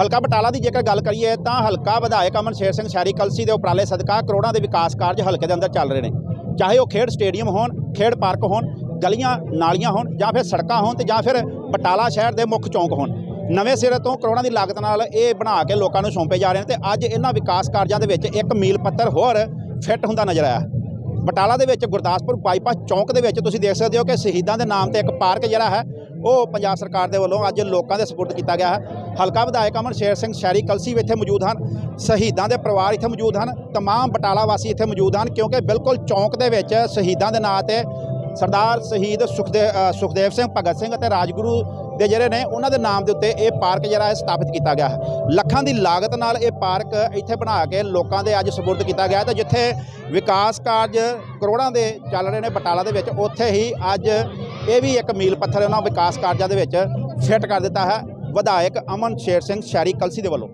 ਹਲਕਾ ਬਟਾਲਾ ਦੀ ਜੇਕਰ ਗੱਲ ਕਰੀਏ ਤਾਂ ਹਲਕਾ ਵਿਧਾਇਕ ਅਮਨ ਸ਼ੇਰ ਸਿੰਘ ਸ਼ਹਿਰੀ ਕਲਸੀ ਦੇ ਉਪਰਾਲੇ ਸਦਕਾ ਕਰੋੜਾਂ ਦੇ ਵਿਕਾਸ ਕਾਰਜ ਹਲਕੇ ਦੇ ਅੰਦਰ ਚੱਲ ਰਹੇ ਨੇ। ਚਾਹੇ ਉਹ ਖੇਡ ਸਟੇਡੀਅਮ ਹੋਣ, ਖੇਡ ਪਾਰਕ ਹੋਣ, ਗਲੀਆਂ, ਨਾਲੀਆਂ ਹੋਣ ਜਾਂ ਫਿਰ ਸੜਕਾਂ ਹੋਣ ਤੇ ਜਾਂ ਫਿਰ ਬਟਾਲਾ ਸ਼ਹਿਰ ਦੇ ਮੁੱਖ ਚੌਂਕ ਹੋਣ। ਨਵੇਂ ਸਿਰੇ ਤੋਂ ਕਰੋੜਾਂ ਦੀ ਲਾਗਤ ਨਾਲ ਇਹ ਬਣਾ ਕੇ ਲੋਕਾਂ ਨੂੰ ਸੌਂਪੇ ਜਾ ਰਹੇ ਨੇ ਤੇ ਅੱਜ ਇਹਨਾਂ ਵਿਕਾਸ ਕਾਰਜਾਂ ਦੇ ਵਿੱਚ ਇੱਕ ਮੀਲ ਪੱਤਰ ਹੋਰ ਫਿੱਟ ਹੁੰਦਾ ਨਜ਼ਰ ਆਇਆ। ਬਟਾਲਾ ਦੇ ਵਿੱਚ ਗੁਰਦਾਸਪੁਰ ਬਾਈਪਾਸ ਚੌਂਕ ਦੇ ਵਿੱਚ ਤੁਸੀਂ ਦੇਖ ਸਕਦੇ ਹੋ ਕਿ ਸ਼ਹੀਦਾਂ ਦੇ ਨਾਮ ਤੇ ਇੱਕ ਪਾਰਕ ਜਿਹੜਾ ਹੈ ਉਹ ਪੰਜਾਬ ਸਰਕਾਰ ਦੇ ਵੱਲੋਂ ਅੱਜ ਲੋਕਾਂ ਦੇ ਸਪੁਰਦ ਕੀਤਾ ਗਿਆ ਹੈ ਹਲਕਾ ਵਿਧਾਇਕ ਅਮਨ ਸ਼ੇਰ ਸਿੰਘ ਸ਼ਹਿਰੀ ਕਲਸੀ ਵੀ ਇੱਥੇ ਮੌਜੂਦ ਹਨ ਸ਼ਹੀਦਾਂ ਦੇ ਪਰਿਵਾਰ ਇੱਥੇ ਮੌਜੂਦ ਹਨ तमाम ਬਟਾਲਾ ਵਾਸੀ ਇੱਥੇ ਮੌਜੂਦ ਹਨ ਕਿਉਂਕਿ ਬਿਲਕੁਲ ਚੌਂਕ ਦੇ ਵਿੱਚ ਸ਼ਹੀਦਾਂ ਦੇ ਨਾਂ ਤੇ ਸਰਦਾਰ ਸ਼ਹੀਦ ਸੁਖਦੇਵ ਅ, ਸੁਖਦੇਵ ਸਿੰਘ ਭਗਤ ਸਿੰਘ ਅਤੇ ਰਾਜਗੁਰੂ ਦੇ ਜਿਹੜੇ ਨੇ ਉਹਨਾਂ ਦੇ ਨਾਮ ਦੇ ਉੱਤੇ ਇਹ ਪਾਰਕ ਜਿਹੜਾ ਹੈ ਸਥਾਪਿਤ ਕੀਤਾ ਗਿਆ ਹੈ ਲੱਖਾਂ ਦੀ ਲਾਗਤ ਨਾਲ ਇਹ ਪਾਰਕ ਇੱਥੇ ਬਣਾ ਕੇ ਲੋਕਾਂ ਦੇ ਅੱਜ ਸਪੁਰਦ ਕੀਤਾ ਗਿਆ ਤੇ ਜਿੱਥੇ ਵਿਕਾਸ ਕਾਰਜ ਕਰੋੜਾਂ ਦੇ ਚੱਲ ਰਹੇ ਨੇ ਬਟਾਲਾ ਦੇ ਵਿੱਚ ਉੱਥੇ ਹੀ ਅੱਜ ਇਹ ਵੀ ਇੱਕ ਮੀਲ ਪੱਥਰ ਉਹਨਾਂ ਵਿਕਾਸ ਕਾਰਜਾਂ ਦੇ ਵਿੱਚ ਫਿੱਟ ਕਰ ਦਿੱਤਾ ਹੈ ਵਿਧਾਇਕ ਅਮਨ ਸ਼ੇਰ ਸਿੰਘ ਸ਼ਹਿਰੀ ਕਲਸੀ ਦੇ ਵੱਲੋਂ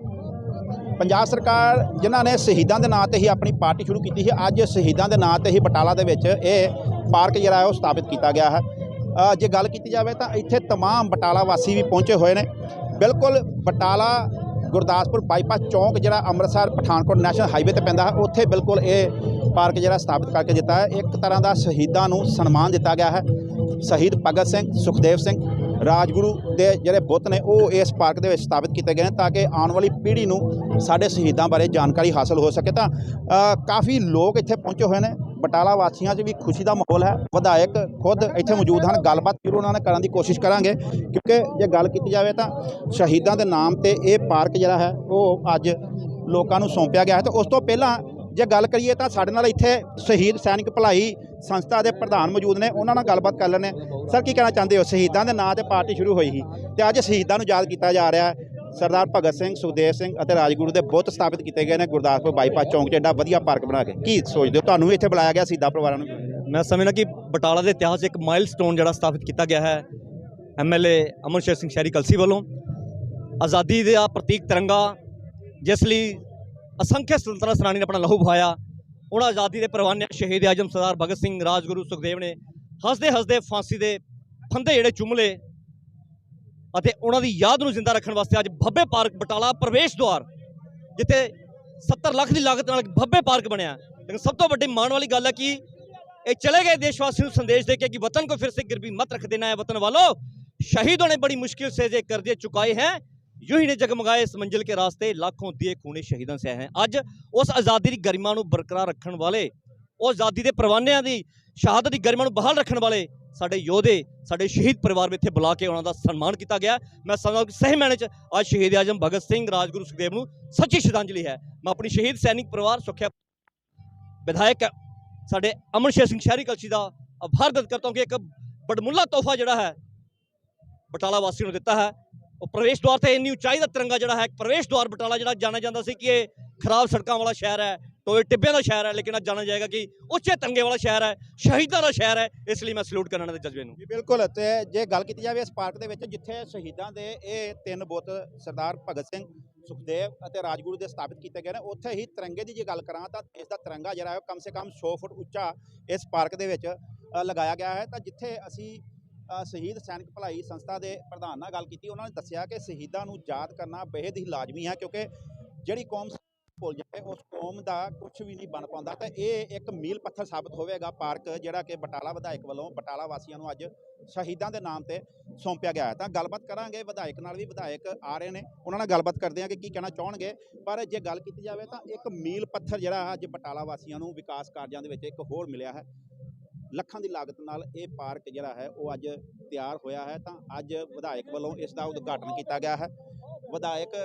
ਪੰਜਾਬ ਸਰਕਾਰ ਜਿਨ੍ਹਾਂ ਨੇ ਸ਼ਹੀਦਾਂ ਦੇ ਨਾਂ ਤੇ ਹੀ ਆਪਣੀ ਪਾਰਟੀ ਸ਼ੁਰੂ ਕੀਤੀ ਸੀ ਅੱਜ ਸ਼ਹੀਦਾਂ ਦੇ ਨਾਂ ਤੇ ਹੀ ਬਟਾਲਾ ਦੇ ਵਿੱਚ ਇਹ ਪਾਰਕ ਜਿਹੜਾ ਹੈ ਉਹ ਸਥਾਪਿਤ ਕੀਤਾ ਗਿਆ ਹੈ ਅ, ਜੇ ਗੱਲ ਕੀਤੀ ਜਾਵੇ ਤਾਂ ਇੱਥੇ तमाम ਬਟਾਲਾ ਵਾਸੀ ਵੀ ਪਹੁੰਚੇ ਹੋਏ ਨੇ ਬਿਲਕੁਲ ਬਟਾਲਾ ਗੁਰਦਾਸਪੁਰ ਬਾਈਪਾਸ ਚੌਂਕ ਜਿਹੜਾ ਅੰਮ੍ਰਿਤਸਰ ਪਠਾਨਕੋਟ ਨੈਸ਼ਨਲ ਹਾਈਵੇ ਤੇ ਪੈਂਦਾ ਹੈ ਉੱਥੇ ਬਿਲਕੁਲ ਇਹ ਪਾਰਕ ਜਿਹੜਾ ਸਥਾਪਿਤ ਕਰਕੇ ਦਿੱਤਾ ਹੈ ਇੱਕ ਤਰ੍ਹਾਂ ਦਾ ਸ਼ਹੀਦਾਂ ਨੂੰ ਸਨਮਾਨ ਦਿੱਤਾ ਗਿਆ ਹੈ ਸ਼ਹੀਦ ਭਗਤ ਸਿੰਘ, ਸੁਖਦੇਵ ਸਿੰਘ, ਰਾਜਗੁਰੂ ਦੇ ਜਿਹੜੇ ਬੁੱਤ ਨੇ, ਉਹ ਇਸ ਪਾਰਕ ਦੇ ਵਿੱਚ ਸਥਾਪਿਤ ਕੀਤੇ ਗਏ ਨੇ ਤਾਂ ਕਿ ਆਉਣ ਵਾਲੀ ਪੀੜ੍ਹੀ ਨੂੰ ਸਾਡੇ ਸ਼ਹੀਦਾਂ ਬਾਰੇ ਜਾਣਕਾਰੀ ਹਾਸਲ ਹੋ ਸਕੇ। ਤਾਂ ਕਾਫੀ ਲੋਕ ਇੱਥੇ ਪਹੁੰਚੇ ਹੋਏ ਨੇ। ਬਟਾਲਾ ਵਾਸੀਆਂ 'ਚ ਵੀ ਖੁਸ਼ੀ ਦਾ ਮਾਹੌਲ ਹੈ। ਵਿਧਾਇਕ ਖੁਦ ਇੱਥੇ ਮੌਜੂਦ ਹਨ। ਗੱਲਬਾਤ ਜ਼ਰੂਰ ਉਹਨਾਂ ਨਾਲ ਕਰਨ ਦੀ ਕੋਸ਼ਿਸ਼ ਕਰਾਂਗੇ। ਕਿਉਂਕਿ ਜੇ ਗੱਲ ਕੀਤੀ ਜਾਵੇ ਤਾਂ ਸ਼ਹੀਦਾਂ ਦੇ ਨਾਮ ਤੇ ਇਹ ਪਾਰਕ ਜਿਹੜਾ ਹੈ, ਉਹ ਅੱਜ ਲੋਕਾਂ ਨੂੰ ਸੌਂਪਿਆ ਗਿਆ ਹੈ। ਤੇ ਉਸ ਤੋਂ ਪਹਿਲਾਂ ਜੇ ਗੱਲ ਕਰੀਏ ਤਾਂ ਸਾਡੇ ਨਾਲ ਇੱਥੇ ਸ਼ਹੀਦ ਸੈਨਿਕ ਭਲਾਈ ਸੰਸਥਾ ਦੇ ਪ੍ਰਧਾਨ ਮੌਜੂਦ ਨੇ, ਉਹਨਾਂ ਨਾਲ ਗੱਲਬਾਤ ਕਰ ਲੈਂਦੇ ਹਾਂ। ਸਰ, ਕੀ ਕਹਿਣਾ ਚਾਹੁੰਦੇ ਹੋ? ਸ਼ਹੀਦਾਂ ਦੇ ਨਾਂ ਤੇ ਪਾਰਟੀ ਸ਼ੁਰੂ ਹੋਈ ਸੀ ਤੇ ਅੱਜ ਸ਼ਹੀਦਾਂ ਨੂੰ ਯਾਦ ਕੀਤਾ ਜਾ ਰਿਹਾ ਹੈ। ਸਰਦਾਰ ਭਗਤ ਸਿੰਘ, ਸੁਖਦੇਵ ਸਿੰਘ ਅਤੇ ਰਾਜਗੁਰੂ ਦੇ ਬੁੱਤ ਸਥਾਪਿਤ ਕੀਤੇ ਗਏ ਨੇ ਗੁਰਦਾਸਪੁਰ ਬਾਈਪਾਸ ਚੌਂਕ 'ਚ। ਐਡਾ ਵਧੀਆ ਪਾਰਕ ਬਣਾ ਕੇ ਕੀ ਸੋਚਦੇ ਹੋ? ਤੁਹਾਨੂੰ ਵੀ ਇੱਥੇ ਬੁਲਾਇਆ ਗਿਆ ਸ਼ਹੀਦਾਂ ਪਰਿਵਾਰਾਂ ਨੂੰ? ਮੈਂ ਸਮਝਣਾ ਕਿ ਬਟਾਲਾ ਦੇ ਇਤਿਹਾਸ 'ਚ ਇੱਕ ਮਾਈਲਸਟੋਨ ਜਿਹੜਾ ਸਥਾਪਿਤ ਕੀਤਾ ਗਿਆ ਹੈ ਐਮਐਲਏ ਅਮਨ ਸ਼ੇਰ ਸਿੰਘ ਸ਼ਹਿਰੀ ਕਲਸੀ ਵੱਲੋਂ। ਆਜ਼ਾਦੀ ਦਾ ਪ੍ਰਤੀਕ ਤਿਰੰਗਾ, ਜਿਸ ਲਈ ਅਸੰਖਿਆ ਸੁਤੰਤਰਤਾ ਸੈਨਾਨੀ ਨੇ ਆਪਣਾ ਲਹੂ ਬਹਾਇਆ ਉਹਨਾਂ ਆਜ਼ਾਦੀ ਦੇ ਪਰਵਾਨੇ ਸ਼ਹੀਦ ਆਜਮ ਸਰਦਾਰ ਭਗਤ ਸਿੰਘ, ਰਾਜਗੁਰੂ ਸੁਖਦੇਵ ਨੇ ਹੱਸਦੇ ਹੱਸਦੇ ਫਾਂਸੀ ਦੇ ਫੰਦੇ ਜਿਹੜੇ ਚੁੰਮਲੇ ਅਤੇ ਉਹਨਾਂ ਦੀ ਯਾਦ ਨੂੰ ਜ਼ਿੰਦਾ ਰੱਖਣ ਵਾਸਤੇ ਅੱਜ ਭੱਬੇ ਪਾਰਕ ਬਟਾਲਾ ਪ੍ਰਵੇਸ਼ ਦੁਆਰ, ਜਿੱਥੇ 70 ਲੱਖ ਦੀ ਲਾਗਤ ਨਾਲ ਭੱਬੇ ਪਾਰਕ ਬਣਿਆ। ਲੇਕਿਨ ਸਭ ਤੋਂ ਵੱਡੀ ਮਾਣ ਵਾਲੀ ਗੱਲ ਹੈ ਕਿ ਇਹ ਚਲੇ ਗਏ ਦੇਸ਼ ਵਾਸੀ ਨੂੰ ਸੰਦੇਸ਼ ਦੇ ਕੇ ਕਿ ਵਤਨ ਕੋ ਫਿਰ ਸੇ ਗਿਰਵੀ ਮਤ ਰੱਖ ਦੇਣਾ ਹੈ। ਵਤਨ ਵਾਲੋ, ਸ਼ਹੀਦੋਂ ਨੇ ਬੜੀ ਮੁਸ਼ਕਿਲ ਸੇ ਜੇ ਕਰਜ਼ੇ ਚੁਕਾਏ ਹੈ। यूं ही ने जगमगाए इस मंजिल के रास्ते लाखों दिए खूने ਸ਼ਹੀਦਾਂ ਸੇ हैं ਅੱਜ ਉਸ ਆਜ਼ਾਦੀ ਦੀ ਗਰਿਮਾ ਨੂੰ ਬਰਕਰਾਰ ਰੱਖਣ ਵਾਲੇ ਉਹ ਆਜ਼ਾਦੀ ਦੇ ਪਰਵਾਨਿਆਂ ਦੀ ਸ਼ਹਾਦਤ ਦੀ ਗਰਿਮਾ ਨੂੰ ਬਹਾਲ ਰੱਖਣ ਵਾਲੇ ਸਾਡੇ ਯੋਧੇ ਸਾਡੇ ਸ਼ਹੀਦ ਪਰਿਵਾਰ ਵਿੱਚ ਇੱਥੇ ਬੁਲਾ ਕੇ ਉਹਨਾਂ ਦਾ ਸਨਮਾਨ ਕੀਤਾ ਗਿਆ ਮੈਂ ਸਮਝਦਾ ਕਿ ਸਹੀ ਮਾਇਨੇ 'ਚ ਅੱਜ ਸ਼ਹੀਦ ਆਜਮ ਭਗਤ ਸਿੰਘ ਰਾਜਗੁਰੂ ਸੁਖਦੇਵ ਨੂੰ ਸੱਚੀ ਸ਼ਰਧਾਂਜਲੀ ਹੈ ਮੈਂ ਆਪਣੀ ਸ਼ਹੀਦ ਸੈਨਿਕ ਪਰਿਵਾਰ ਸੁਖਿਆ ਵਿਧਾਇਕ ਸਾਡੇ ਅਮਨ ਸ਼ੇਰ ਸਿੰਘ ਸ਼ਹਿਰੀ ਕਲਸੀ ਦਾ ਆਭਾਰ व्यक्त ਕਰਤਾ ਹਾਂ ਕਿ ਇੱਕ ਬੜਮੁੱਲਾ ਤੋਹਫਾ ਜਿਹੜਾ ਹੈ ਬਟਾਲਾ ਵਾਸੀਆਂ ਨੂੰ ਦਿੱਤਾ ਹੈ ਉਹ ਪ੍ਰਵੇਸ਼ ਦੁਆਰ ਤੇ ਇੰਨੀ ਉਚਾਈ ਦਾ ਤਿਰੰਗਾ ਜਿਹੜਾ ਹੈ ਪ੍ਰਵੇਸ਼ ਦੁਆਰ ਬਟਾਲਾ ਜਿਹੜਾ ਜਾਣਿਆ ਜਾਂਦਾ ਸੀ ਕਿ ਇਹ ਖਰਾਬ ਸੜਕਾਂ ਵਾਲਾ ਸ਼ਹਿਰ ਹੈ, ਟੋਏ ਟਿੱਬਿਆਂ ਦਾ ਸ਼ਹਿਰ ਹੈ, ਲੇਕਿਨ ਅੱਜ ਜਾਣਿਆ ਜਾਏਗਾ ਕਿ ਉੱਚੇ ਤਿਰੰਗੇ ਵਾਲਾ ਸ਼ਹਿਰ ਹੈ, ਸ਼ਹੀਦਾਂ ਦਾ ਸ਼ਹਿਰ ਹੈ, ਇਸ ਲਈ ਮੈਂ ਸਲੂਟ ਕਰਨਾ ਦੇ ਜਜ਼ਬੇ ਨੂੰ। ਜੀ, ਬਿਲਕੁਲ, ਤੇ ਜੇ ਗੱਲ ਕੀਤੀ ਜਾਵੇ ਇਸ ਪਾਰਕ ਦੇ ਵਿੱਚ, ਜਿੱਥੇ ਸ਼ਹੀਦਾਂ ਦੇ ਇਹ ਤਿੰਨ ਬੁੱਤ ਸਰਦਾਰ ਭਗਤ ਸਿੰਘ ਸੁਖਦੇਵ ਅਤੇ ਰਾਜਗੁਰੂ ਦੇ ਸਥਾਪਿਤ ਕੀਤੇ ਗਏ ਨੇ, ਉੱਥੇ ਹੀ ਤਿਰੰਗੇ ਦੀ ਜੇ ਗੱਲ ਕਰਾਂ ਤਾਂ ਇਸ ਦਾ ਤਿਰੰਗਾ ਜਿਹੜਾ ਹੈ ਕਮ ਸੇ ਕਮ 100 ਫੁੱਟ ਉੱਚਾ ਇਸ ਪਾਰਕ ਦੇ ਵਿੱਚ ਲਗਾਇਆ ਗਿਆ ਹੈ। ਤਾਂ ਜਿੱਥੇ ਅਸੀਂ ਸ਼ਹੀਦ ਸੈਨਿਕ ਭਲਾਈ ਸੰਸਥਾ ਦੇ ਪ੍ਰਧਾਨ ਨਾਲ ਗੱਲ ਕੀਤੀ। ਉਹਨਾਂ ਨੇ ਦੱਸਿਆ ਕਿ ਸ਼ਹੀਦਾਂ ਨੂੰ ਯਾਦ ਕਰਨਾ ਬੇਹੱਦ ਹੀ ਲਾਜ਼ਮੀ ਹੈ ਕਿਉਂਕਿ ਜਿਹੜੀ ਕੌਮ ਭੁੱਲ ਜਾਏ, ਉਸ ਕੌਮ ਦਾ ਕੁਝ ਵੀ ਨਹੀਂ ਬਣ ਪਾਉਂਦਾ। ਤੇ ਇਹ ਇੱਕ ਮੀਲ ਪੱਥਰ ਸਾਬਤ ਹੋਵੇਗਾ ਪਾਰਕ, ਜਿਹੜਾ ਕਿ ਬਟਾਲਾ ਵਿਧਾਇਕ ਵੱਲੋਂ ਬਟਾਲਾ ਵਾਸੀਆਂ ਨੂੰ ਅੱਜ ਸ਼ਹੀਦਾਂ ਦੇ ਨਾਮ ਤੇ ਸੌਂਪਿਆ ਗਿਆ ਹੈ। ਤਾਂ ਗੱਲਬਾਤ ਕਰਾਂਗੇ, ਵਿਧਾਇਕ ਨਾਲ ਵੀ ਵਿਧਾਇਕ ਆ ਰਹੇ ਨੇ। ਉਹਨਾਂ ਨਾਲ ਗੱਲਬਾਤ ਕਰਦੇ ਹਾਂ ਕਿ ਕੀ ਕਹਿਣਾ ਚਾਹਣਗੇ। ਪਰ ਜੇ ਗੱਲ ਕੀਤੀ ਜਾਵੇ ਤਾਂ ਇੱਕ ਮੀਲ ਪੱਥਰ ਜਿਹੜਾ ਅੱਜ ਬਟਾਲਾ ਵਾਸੀਆਂ ਨੂੰ ਵਿਕਾਸ ਕਾਰਜਾਂ ਦੇ ਵਿੱਚ ਇੱਕ ਹੋਰ ਮਿਲਿਆ ਹੈ। ਲੱਖਾਂ ਦੀ ਲਾਗਤ ਨਾਲ ਇਹ ਪਾਰਕ ਜਿਹੜਾ ਹੈ, ਉਹ ਅੱਜ ਤਿਆਰ ਹੋਇਆ ਹੈ। ਤਾਂ ਅੱਜ ਵਿਧਾਇਕ ਵੱਲੋਂ ਇਸ ਦਾ ਉਦਘਾਟਨ ਕੀਤਾ ਗਿਆ ਹੈ। ਵਿਧਾਇਕ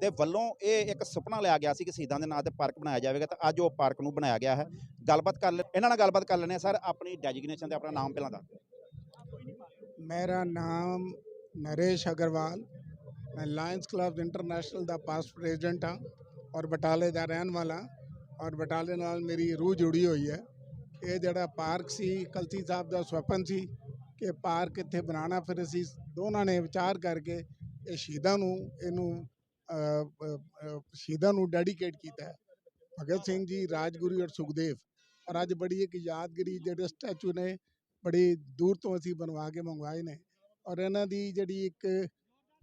ਦੇ ਵੱਲੋਂ ਇਹ ਇੱਕ ਸੁਪਨਾ ਲਿਆ ਗਿਆ ਸੀ ਕਿ ਸ਼ਹੀਦਾਂ ਦੇ ਨਾਂ ਤੇ ਪਾਰਕ ਬਣਾਇਆ ਜਾਵੇਗਾ। ਤਾਂ ਅੱਜ ਉਹ ਪਾਰਕ ਨੂੰ ਬਣਾਇਆ ਗਿਆ ਹੈ। ਗੱਲਬਾਤ ਕਰ ਲੈ, ਇਹਨਾਂ ਨਾਲ ਗੱਲਬਾਤ ਕਰ ਲੈਂਦੇ ਹਾਂ। ਸਰ, ਆਪਣੀ ਡੈਜਿਗਨੇਸ਼ਨ ਤੇ ਆਪਣਾ ਨਾਮ ਪਹਿਲਾਂ ਦੱਸ ਮੇਰਾ ਨਾਮ ਨਰੇਸ਼ ਅਗਰਵਾਲ। ਮੈਂ ਲਾਇਨਸ ਕਲੱਬ ਇੰਟਰਨੈਸ਼ਨਲ ਦਾ ਪਾਸਟ ਪ੍ਰੈਜ਼ੀਡੈਂਟ ਹਾਂ ਔਰ ਬਟਾਲੇ ਦਾ ਰਹਿਣ ਵਾਲਾ ਔਰ ਬਟਾਲੇ ਨਾਲ ਮੇਰੀ ਰੂਹ ਜੁੜੀ ਹੋਈ ਹੈ। ਇਹ ਜਿਹੜਾ ਪਾਰਕ ਸੀ, ਕਲਸੀ ਸਾਹਿਬ ਦਾ ਸੁਪਨ ਸੀ ਕਿ ਪਾਰਕ ਇੱਥੇ ਬਣਾਉਣਾ। ਫਿਰ ਅਸੀਂ ਦੋਨਾਂ ਨੇ ਵਿਚਾਰ ਕਰਕੇ ਇਹ ਸ਼ਹੀਦਾਂ ਨੂੰ, ਇਹਨੂੰ ਸ਼ਹੀਦਾਂ ਨੂੰ ਡੈਡੀਕੇਟ ਕੀਤਾ ਭਗਤ ਸਿੰਘ ਜੀ, ਰਾਜਗੁਰੂ ਔਰ ਸੁਖਦੇਵ। ਔਰ ਅੱਜ ਬੜੀ ਇੱਕ ਯਾਦਗਰੀ ਜਿਹੜੇ ਸਟੈਚੂ ਨੇ, ਬੜੀ ਦੂਰ ਤੋਂ ਅਸੀਂ ਬਣਵਾ ਕੇ ਮੰਗਵਾਏ ਨੇ। ਔਰ ਇਹਨਾਂ ਦੀ ਜਿਹੜੀ ਇੱਕ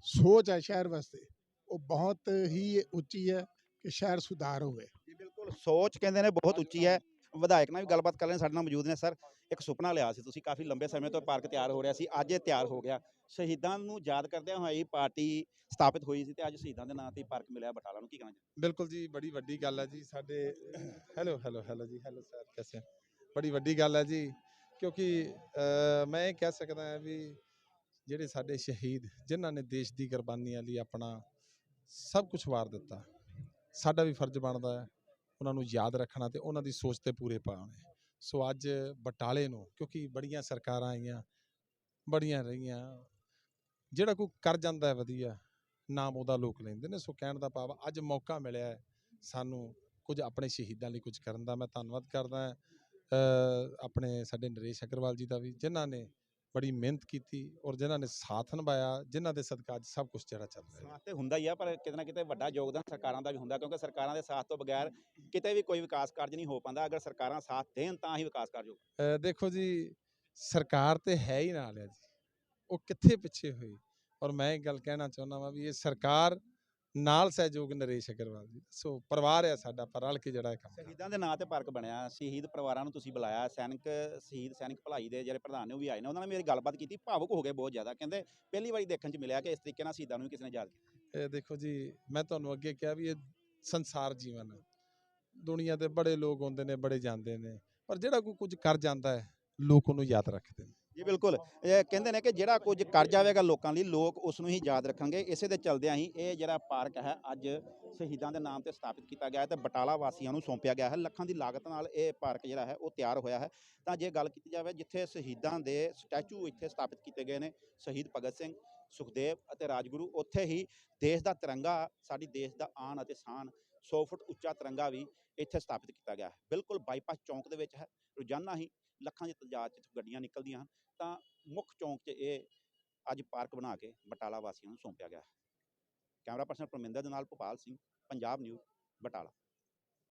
ਸੋਚ ਹੈ ਸ਼ਹਿਰ ਵਾਸਤੇ, ਉਹ ਬਹੁਤ ਹੀ ਉੱਚੀ ਹੈ ਕਿ ਸ਼ਹਿਰ ਸੁਧਾਰ ਹੋਵੇ। ਜੀ ਬਿਲਕੁਲ, ਸੋਚ ਕਹਿੰਦੇ ਨੇ ਬਹੁਤ ਉੱਚੀ ਹੈ। ਵਿਧਾਇਕ ਨਾਲ ਵੀ ਗੱਲਬਾਤ ਕਰ ਰਹੇ ਸਾਡੇ ਨਾਲ ਮੌਜੂਦ ਨੇ ਸਰ। ਇੱਕ ਸੁਪਨਾ ਲਿਆ ਸੀ ਤੁਸੀਂ, ਕਾਫੀ ਲੰਬੇ ਸਮੇਂ ਤੋਂ ਪਾਰਕ ਤਿਆਰ ਹੋ ਰਿਹਾ ਸੀ, ਅੱਜ ਇਹ ਤਿਆਰ ਹੋ ਗਿਆ। ਸ਼ਹੀਦਾਂ ਨੂੰ ਯਾਦ ਕਰਦਿਆਂ ਹੋਇਆ ਇਹ ਪਾਰਟੀ ਸਥਾਪਿਤ ਹੋਈ ਸੀ ਤੇ ਅੱਜ ਸ਼ਹੀਦਾਂ ਦੇ ਨਾਂ ਤੇ ਪਾਰਕ ਮਿਲਿਆ ਬਟਾਲਾ ਨੂੰ, ਕੀ ਕਹਿਣਾ ਚਾਹੁੰਦੇ ਬਿਲਕੁਲ ਜੀ, ਬੜੀ ਵੱਡੀ ਗੱਲ ਹੈ ਜੀ, ਸਾਡੇ ਹੈਲੋ ਹੈਲੋ ਹੈਲੋ ਜੀ, ਹੈਲੋ ਸਰ, ਕੈਸੇ ਬੜੀ ਵੱਡੀ ਗੱਲ ਹੈ ਜੀ, ਕਿਉਂਕਿ ਮੈਂ ਇਹ ਕਹਿ ਸਕਦਾ ਹਾਂ ਵੀ ਜਿਹੜੇ ਸਾਡੇ ਸ਼ਹੀਦ, ਜਿਨ੍ਹਾਂ ਨੇ ਦੇਸ਼ ਦੀ ਕੁਰਬਾਨੀਆਂ ਲਈ ਆਪਣਾ ਸਭ ਕੁਝ ਵਾਰ ਦਿੱਤਾ, ਸਾਡਾ ਵੀ ਫਰਜ਼ ਬਣਦਾ ਹੈ। ਉਹਨਾਂ ਨੂੰ ਯਾਦ ਰੱਖਣਾ ਤੇ ਉਹਨਾਂ ਦੀ ਸੋਚ ਤੇ ਪੂਰੇ ਪਾਉਣੇ। ਸੋ ਅੱਜ ਬਟਾਲੇ ਨੂੰ, ਕਿਉਂਕਿ ਬੜੀਆਂ ਸਰਕਾਰਾਂ ਆਈਆਂ, ਬੜੀਆਂ ਰਹੀਆਂ, ਜਿਹੜਾ ਕੋਈ ਕਰ ਜਾਂਦਾ ਹੈ ਵਧੀਆ, ਨਾਮ ਉਹਦਾ ਲੋਕ ਲੈਂਦੇ ਨੇ। ਸੋ ਕਹਿਣ ਦਾ ਭਾਵ ਅੱਜ ਮੌਕਾ ਮਿਲਿਆ ਹੈ, ਸਾਨੂੰ ਕੁਝ ਆਪਣੇ ਸ਼ਹੀਦਾਂ ਲਈ ਕੁਝ ਕਰਨ ਦਾ। ਮੈਂ ਧੰਨਵਾਦ ਕਰਦਾ ਆਪਣੇ ਸਾਡੇ ਨਰੇਸ਼ ਅਗਰਵਾਲ ਜੀ ਦਾ ਵੀ, ਜਿਨ੍ਹਾਂ ਨੇ ਬੜੀ ਮਿਹਨਤ ਕੀਤੀ ਔਰ ਜਿਨ੍ਹਾਂ ਨੇ ਸਾਥ ਨਿਭਾਇਆ ਜਿਨ੍ਹਾਂ ਦੇ ਸਦਕਾ ਅੱਜ ਸਭ ਕੁਝ ਜਿਹੜਾ ਚੱਲ ਰਿਹਾ ਹੈ ਸਾਥ ਤੇ ਹੁੰਦਾ ਹੀ ਆ ਪਰ ਕਿਤੇ ਨਾ ਕਿਤੇ ਵੱਡਾ ਯੋਗਦਾਨ ਸਰਕਾਰਾਂ ਦਾ ਵੀ ਹੁੰਦਾ ਕਿਉਂਕਿ ਸਰਕਾਰਾਂ ਦੇ ਸਾਥ ਤੋਂ ਬਗੈਰ ਕਿਤੇ ਵੀ ਕੋਈ ਵਿਕਾਸ ਕਾਰਜ ਨਹੀਂ ਹੋ ਪਾਉਂਦਾ। ਅਗਰ ਸਰਕਾਰਾਂ ਸਾਥ ਦੇਣ ਤਾਂ ਹੀ ਵਿਕਾਸ ਕਾਰਜ ਹੋ ਦੇਖੋ ਜੀ ਸਰਕਾਰ ਤੇ ਹੈ ਹੀ ਨਾਲ ਹੈ ਜੀ। ਉਹ ਕਿੱਥੇ ਪਿੱਛੇ ਹੋਈ? ਔਰ ਮੈਂ ਇਹ ਗੱਲ ਕਹਿਣਾ ਚਾਹੁੰਦਾ ਵਾਂ ਵੀ ਇਹ ਸਰਕਾਰ ਨਾਲ ਸਹਿਯੋਗ ਨਰੇਸ਼ ਅਗਰਵਾਲ ਜੀ ਦਾ। ਸੋ ਪਰਿਵਾਰ ਹੈ ਸਾਡਾ ਪਰ ਰਲ ਕੇ ਜਿਹੜਾ ਇਹ ਕੰਮ ਸ਼ਹੀਦਾਂ ਦੇ ਨਾਂ ਤੇ ਪਾਰਕ ਬਣਿਆ। ਸ਼ਹੀਦ ਪਰਿਵਾਰਾਂ ਨੂੰ ਤੁਸੀਂ ਬੁਲਾਇਆ ਸੈਨਿਕ ਸ਼ਹੀਦ ਸੈਨਿਕ ਭਲਾਈ ਦੇ ਜਿਹੜੇ ਪ੍ਰਧਾਨ ਨੇ ਉਹ ਵੀ ਆਏ ਨੇ। ਉਹਨਾਂ ਨੇ ਮੇਰੀ ਗੱਲਬਾਤ ਕੀਤੀ ਭਾਵੁਕ ਹੋ ਗਏ ਬਹੁਤ ਜ਼ਿਆਦਾ। ਕਹਿੰਦੇ ਪਹਿਲੀ ਵਾਰੀ ਦੇਖਣ 'ਚ ਮਿਲਿਆ ਕਿ ਇਸ ਤਰੀਕੇ ਨਾਲ ਸ਼ਹੀਦਾਂ ਨੂੰ ਵੀ ਕਿਸੇ ਨੇ ਯਾਦ ਕੀਤਾ। ਇਹ ਦੇਖੋ ਜੀ ਮੈਂ ਤੁਹਾਨੂੰ ਅੱਗੇ ਕਿਹਾ ਵੀ ਇਹ ਸੰਸਾਰ ਜੀਵਨ ਹੈ। ਦੁਨੀਆ ਤੇ ਬੜੇ ਲੋਕ ਹੁੰਦੇ ਨੇ ਬੜੇ ਜਾਂਦੇ ਨੇ। ਪਰ ਜਿਹੜਾ ਕੋਈ ਕੁਝ ਕਰ ਜਾਂਦਾ ਹੈ ਲੋਕ ਉਹਨੂੰ ਯਾਦ ਰੱਖਦੇ ਨੇ। ਜੀ, ਬਿਲਕੁਲ। ਇਹ ਕਹਿੰਦੇ ਨੇ ਕਿ ਜਿਹੜਾ ਕੁਝ ਕਰ ਜਾਵੇਗਾ ਲੋਕਾਂ ਲਈ, ਲੋਕ ਉਸ ਨੂੰ ਹੀ ਯਾਦ ਰੱਖਣਗੇ। ਇਸੇ ਦੇ ਚਲਦਿਆਂ ਹੀ ਇਹ ਜਿਹੜਾ ਪਾਰਕ ਹੈ, ਅੱਜ ਸ਼ਹੀਦਾਂ ਦੇ ਨਾਮ ਤੇ ਸਥਾਪਿਤ ਕੀਤਾ ਗਿਆ ਹੈ ਤੇ ਬਟਾਲਾ ਵਾਸੀਆਂ ਨੂੰ ਸੌਂਪਿਆ ਗਿਆ ਹੈ। ਲੱਖਾਂ ਦੀ ਲਾਗਤ ਨਾਲ ਇਹ ਪਾਰਕ ਜਿਹੜਾ ਹੈ, ਉਹ ਤਿਆਰ ਹੋਇਆ ਹੈ। ਤਾਂ ਜੇ ਗੱਲ ਕੀਤੀ ਜਾਵੇ, ਜਿੱਥੇ ਸ਼ਹੀਦਾਂ ਦੇ ਸਟੈਚੂ ਇੱਥੇ ਸਥਾਪਿਤ ਕੀਤੇ ਗਏ ਨੇ, ਸ਼ਹੀਦ ਭਗਤ ਸਿੰਘ, ਸੁਖਦੇਵ ਅਤੇ ਰਾਜਗੁਰੂ, ਉੱਥੇ ਹੀ ਦੇਸ਼ ਦਾ ਤਿਰੰਗਾ, ਸਾਡੀ ਦੇਸ਼ ਦਾ ਆਨ ਅਤੇ ਸ਼ਾਨ 100 ਫੁੱਟ ਉੱਚਾ ਤਿਰੰਗਾ ਵੀ ਇੱਥੇ ਸਥਾਪਿਤ ਕੀਤਾ ਗਿਆ ਹੈ। ਬਿਲਕੁਲ ਬਾਈਪਾਸ ਚੌਂਕ ਦੇ ਵਿੱਚ ਹੈ। ਰੋਜ਼ਾਨਾ ਹੀ ਲੱਖਾਂ ਦੀ ਤਜ਼ਾਦ 'ਚ ਇੱਥੋਂ ਗੱਡੀਆਂ ਨਿਕਲਦੀਆਂ ਹਨ, ਤਾਂ ਮੁੱਖ ਚੌਂਕ 'ਚ ਇਹ ਅੱਜ ਪਾਰਕ ਬਣਾ ਕੇ ਬਟਾਲਾ ਵਾਸੀਆਂ ਨੂੰ ਸੌਂਪਿਆ ਗਿਆ ਹੈ। ਕੈਮਰਾ ਪਰਸਨ ਪਰਮਿੰਦਰ ਦੇ ਨਾਲ ਭੋਪਾਲ ਸਿੰਘ, ਪੰਜਾਬ ਨਿਊਜ਼, ਬਟਾਲਾ।